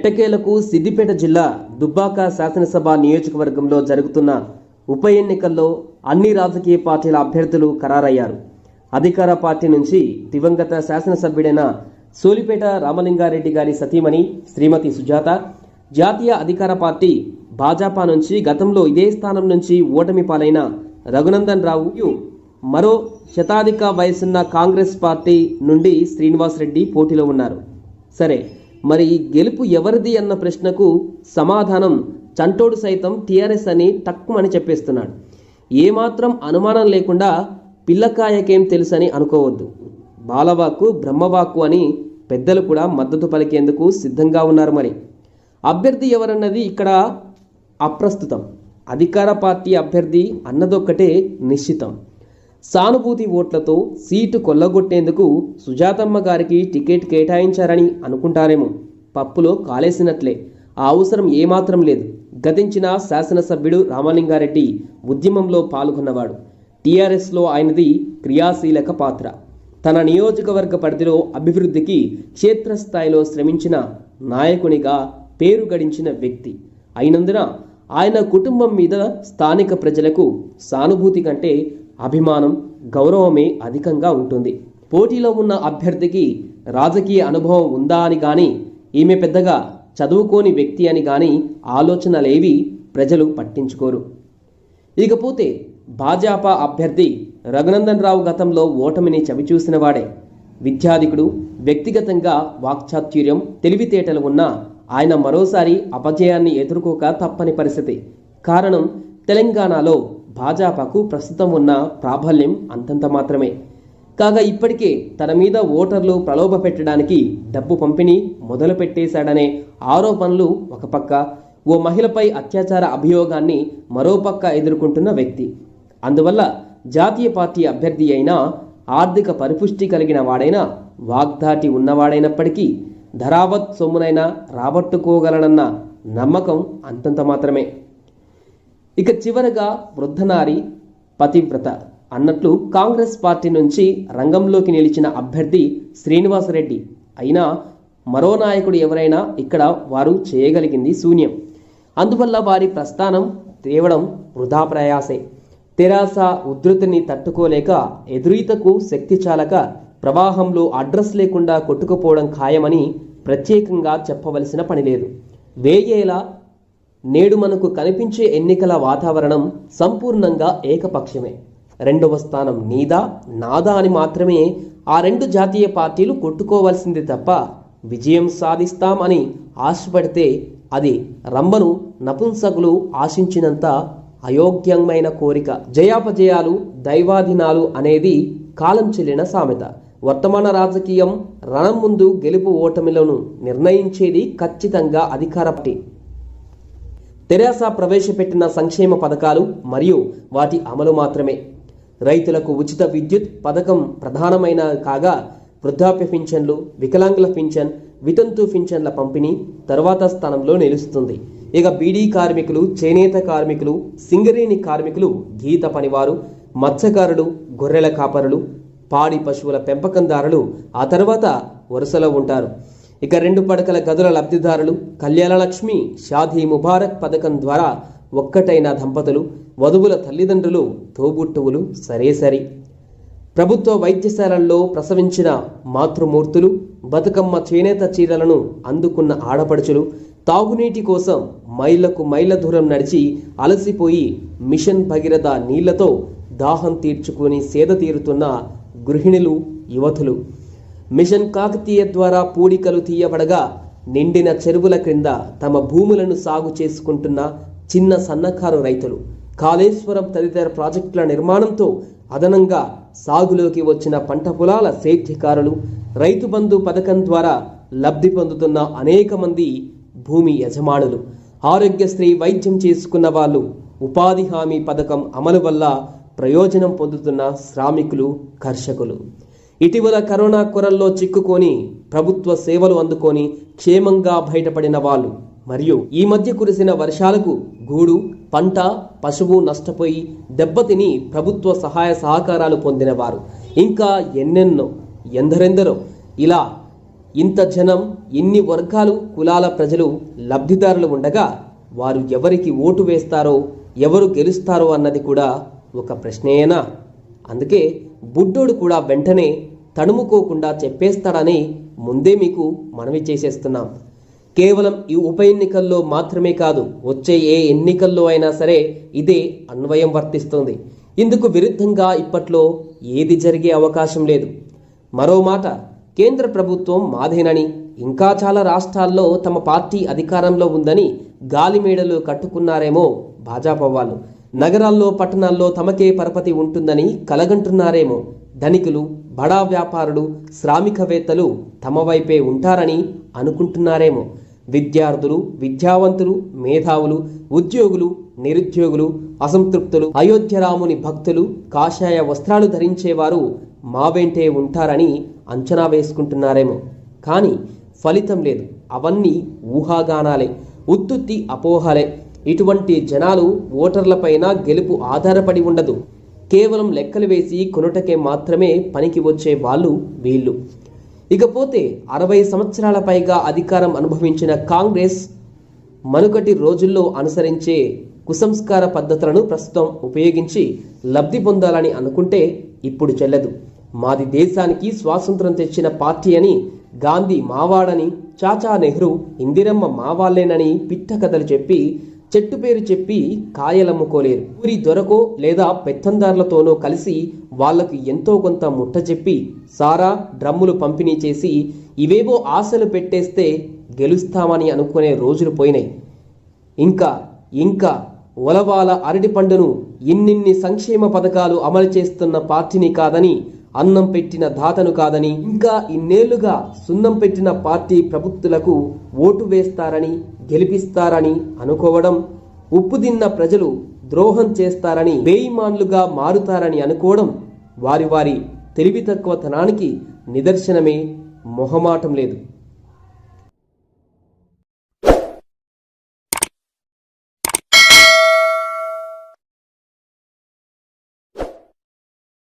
ఎట్టకేలకు సిద్దిపేట జిల్లా దుబ్బాక శాసనసభ నియోజకవర్గంలో జరుగుతున్న ఉప ఎన్నికల్లో అన్ని రాజకీయ పార్టీల అభ్యర్థులు ఖరారయ్యారు. అధికార పార్టీ నుంచి దివంగత శాసనసభ్యుడైన సోలిపేట రామలింగారెడ్డి గారి సతీమణి శ్రీమతి సుజాత జాతీయ అధికార పార్టీ భాజపా నుంచి గతంలో ఇదే స్థానం నుంచి ఓటమి పాలైన రఘునందన్ రావు మరో శతాధిక వయసున్న కాంగ్రెస్ పార్టీ నుండి శ్రీనివాస్ రెడ్డి పోటీలో ఉన్నారు. సరే మరి ఈ గెలుపు ఎవరిది అన్న ప్రశ్నకు సమాధానం చంటోడు సైతం టీఆర్ఎస్ అని తక్కువని చెప్పేస్తున్నాడు. ఏమాత్రం అనుమానం లేకుండా పిల్లకాయకేం తెలుసని అనుకోవద్దు. బాలవాక్కు బ్రహ్మవాక్కు అని పెద్దలు కూడా మద్దతు పలికేందుకు సిద్ధంగా ఉన్నారు మరి. అభ్యర్థి ఎవరన్నది ఇక్కడ అప్రస్తుతం. అధికార పార్టీ అభ్యర్థి అన్నదొక్కటే నిశ్చితం. సానుభూతి ఓట్లతో సీటు కొల్లగొట్టేందుకు సుజాతమ్మ గారికి టికెట్ కేటాయించారని అనుకుంటారేమో. పప్పులో కాలేసినట్లే. ఆ అవసరం ఏమాత్రం లేదు. గతించిన శాసనసభ్యుడు రామలింగారెడ్డి ఉద్యమంలో పాల్గొన్నవాడు. టీఆర్ఎస్లో ఆయనది క్రియాశీలక పాత్ర. తన నియోజకవర్గ పరిధిలో అభివృద్ధికి క్షేత్రస్థాయిలో శ్రమించిన నాయకునిగా పేరు గడించిన వ్యక్తి. అయినందున ఆయన కుటుంబం మీద స్థానిక ప్రజలకు సానుభూతి కంటే అభిమానం గౌరవమే అధికంగా ఉంటుంది. పోటీలో ఉన్న అభ్యర్థికి రాజకీయ అనుభవం ఉందా అని కానీ ఈమె పెద్దగా చదువుకోని వ్యక్తి అని కానీ ఆలోచనలేవి ప్రజలు పట్టించుకోరు. ఇకపోతే భాజపా అభ్యర్థి రఘునందన్ రావు గతంలో ఓటమిని చవిచూసిన వాడే. విద్యాధికుడు వ్యక్తిగతంగా వాక్చాతుర్యం తెలివితేటలు ఉన్న ఆయన మరోసారి అపజయాన్ని ఎదుర్కోక తప్పని పరిస్థితి. కారణం తెలంగాణలో భాజపాకు ప్రస్తుతం ఉన్న ప్రాబల్యం అంతంత మాత్రమే. కాగా ఇప్పటికే తన మీద ఓటర్లు ప్రలోభ పెట్టడానికి డబ్బు పంపిణీ మొదలు పెట్టేశాడనే ఆరోపణలు ఒక పక్క. ఓ మహిళపై అత్యాచార అభియోగాన్ని మరోపక్క ఎదుర్కొంటున్న వ్యక్తి. అందువల్ల జాతీయ పార్టీ అభ్యర్థి అయినా ఆర్థిక పరిపుష్టి కలిగిన వాడైనా వాగ్దాటి ఉన్నవాడైనప్పటికీ ధరావత్ సొమ్మునైనా రాబట్టుకోగలనన్న నమ్మకం అంతంత మాత్రమే. ఇక చివరగా వృద్ధనారి పతివ్రత. అన్నట్లు కాంగ్రెస్ పార్టీ నుంచి రంగంలోకి నిలిచిన అభ్యర్థి శ్రీనివాసరెడ్డి. అయినా మరో నాయకుడు ఎవరైనా ఇక్కడ వారు చేయగలిగింది శూన్యం. అందువల్ల వారి ప్రస్థానం తేవడం వృధా ప్రయాసే. తెరాస ఉధృతిని తట్టుకోలేక ఎదురీతకు శక్తి చాలక ప్రవాహంలో అడ్రస్ లేకుండా కొట్టుకుపోవడం ఖాయమని ప్రత్యేకంగా చెప్పవలసిన పని లేదు. వేయేలా నేడు మనకు కనిపించే ఎన్నికల వాతావరణం సంపూర్ణంగా ఏకపక్షమే. రెండవ స్థానం నీదా నాదా అని మాత్రమే ఆ రెండు జాతీయ పార్టీలు కొట్టుకోవాల్సింది తప్ప విజయం సాధిస్తాం అని ఆశపడితే అది రంభను నపుంసకులు ఆశించినంత అయోగ్యమైన కోరిక. జయాపజయాలు దైవాధీనాలు అనేది కాలం చెల్లిన సామెత. వర్తమాన రాజకీయం రణం ముందు గెలుపు ఓటమిలను నిర్ణయించేది ఖచ్చితంగా అధికార పార్టీ. తెరాస ప్రవేశపెట్టిన సంక్షేమ పథకాలు మరియు వాటి అమలు మాత్రమే. రైతులకు ఉచిత విద్యుత్ పథకం ప్రధానమైన కాగా వృద్ధాప్య పింఛన్లు వికలాంగుల పింఛన్ వితంతు పింఛన్ల పంపిణీ తర్వాత స్థానంలో నిలుస్తుంది. ఇక బీడీ కార్మికులు చేనేత కార్మికులు సింగరేణి కార్మికులు గీత పనివారు మత్స్యకారులు గొర్రెల కాపరులు పాడి పశువుల పెంపకందారులు ఆ తర్వాత వరుసలో ఉంటారు. ఇక రెండు పడకల గదుల లబ్ధిదారులు కళ్యాణలక్ష్మి షాదీ ముబారక్ పథకం ద్వారా ఒక్కటైన దంపతులు వధువుల తల్లిదండ్రులు తోబుట్టువులు సరేసరి ప్రభుత్వ వైద్యశాలల్లో ప్రసవించిన మాతృమూర్తులు బతుకమ్మ చేనేత చీరలను అందుకున్న ఆడపడుచులు తాగునీటి కోసం మైళ్ళకు మైళ్ళ దూరం నడిచి అలసిపోయి మిషన్ భగీరథ నీళ్ళతో దాహం తీర్చుకుని సేద తీరుతున్న గృహిణులు యువతులు. మిషన్ కాకతీయ ద్వారా పూడికలు తీయబడగా నిండిన చెరువుల క్రింద తమ భూములను సాగు చేసుకుంటున్న చిన్న సన్నకారు రైతులు కాళేశ్వరం తదితర ప్రాజెక్టుల నిర్మాణంతో అదనంగా సాగులోకి వచ్చిన పంట పొలాల సేద్యకారులు రైతు బంధు పథకం ద్వారా లబ్ధి పొందుతున్న అనేక మంది భూమి యజమానులు ఆరోగ్యశ్రీ వైద్యం చేసుకున్న వాళ్ళు ఉపాధి హామీ పథకం అమలు వల్ల ప్రయోజనం పొందుతున్న శ్రామికులు కర్షకులు. ఇటీవల కరోనా కొరల్లో చిక్కుకొని ప్రభుత్వ సేవలు అందుకొని క్షేమంగా బయటపడిన వాళ్ళు. మరియు ఈ మధ్య కురిసిన వర్షాలకు గూడు పంట పశువు నష్టపోయి దెబ్బతిని ప్రభుత్వ సహాయ సహకారాలు పొందినవారు. ఇంకా ఎన్నెన్నో ఎందరెందరో. ఇలా ఇంత జనం ఇన్ని వర్గాలు కులాల ప్రజలు లబ్ధిదారులు ఉండగా వారు ఎవరికి ఓటు వేస్తారో ఎవరు గెలుస్తారో అన్నది కూడా ఒక ప్రశ్నేనా? అందుకే బుడ్డోడు కూడా వెంటనే తడుముకోకుండా చెప్పేస్తాడని ముందే మీకు మనవి చేసేస్తున్నాం. కేవలం ఈ ఉప ఎన్నికల్లో మాత్రమే కాదు వచ్చే ఏ ఎన్నికల్లో అయినా సరే ఇదే అన్వయం వర్తిస్తుంది. ఇందుకు విరుద్ధంగా ఇప్పట్లో ఏది జరిగే అవకాశం లేదు. మరో మాట కేంద్ర ప్రభుత్వం మాదేనని ఇంకా చాలా రాష్ట్రాల్లో తమ పార్టీ అధికారంలో ఉందని గాలిమేడలు కట్టుకున్నారేమో భాజపా వాళ్ళు. నగరాల్లో పట్టణాల్లో తమకే పరపతి ఉంటుందని కలగంటున్నారేమో ధనికులు బడా వ్యాపారులు శ్రామికవేత్తలు తమ వైపే ఉంటారని అనుకుంటున్నారేమో. విద్యార్థులు విద్యావంతులు మేధావులు ఉద్యోగులు నిరుద్యోగులు అసంతృప్తులు అయోధ్యరాముని భక్తులు కాషాయ వస్త్రాలు ధరించేవారు మా వెంటే ఉంటారని అంచనా వేసుకుంటున్నారేమో. కానీ ఫలితం లేదు. అవన్నీ ఊహాగానాలే ఉత్తుత్తి అపోహలే. ఇటువంటి జనాలు ఓటర్లపైన గెలుపు ఆధారపడి ఉండదు. కేవలం లెక్కలు వేసి కొనుటకే మాత్రమే పనికి వచ్చే వాళ్ళు వీళ్ళు. ఇకపోతే అరవై సంవత్సరాల పైగా అధికారం అనుభవించిన కాంగ్రెస్ మనుకటి రోజుల్లో అనుసరించే కుసంస్కార పద్ధతులను ప్రస్తుతం ఉపయోగించి లబ్ధి పొందాలని అనుకుంటే ఇప్పుడు చెల్లదు. మాది దేశానికి స్వాతంత్రం తెచ్చిన పార్టీ అని గాంధీ మావాడని చాచా నెహ్రూ ఇందిరమ్మ మావాళ్ళేనని పిట్ట కథలు చెప్పి చెట్టు పేరు చెప్పి కాయలమ్ముకోలేరు. ఊరి దొరకో లేదా పెత్తందారులతోనో కలిసి వాళ్ళకు ఎంతో కొంత ముట్ట చెప్పి సారా డ్రమ్ములు పంపిణీ చేసి ఇవేవో ఆశలు పెట్టేస్తే గెలుస్తామని అనుకునే రోజులు పోయినాయి. ఇంకా ఇంకా ఒలవాల అరటి పండును ఇన్నిన్ని సంక్షేమ పథకాలు అమలు చేస్తున్న పార్టీని కాదని అన్నం పెట్టిన దాతను కాదని ఇంకా ఇన్నేళ్ళుగా సున్నం పెట్టిన పార్టీ ప్రభుత్వులకు ఓటు వేస్తారని గెలిపిస్తారని అనుకోవడం ఉప్పు తిన్న ప్రజలు ద్రోహం చేస్తారని బేయిమాన్లుగా మారుతారని అనుకోవడం వారి వారి తెలివి తక్కువతనానికి నిదర్శనమే మొహమాటం లేదు.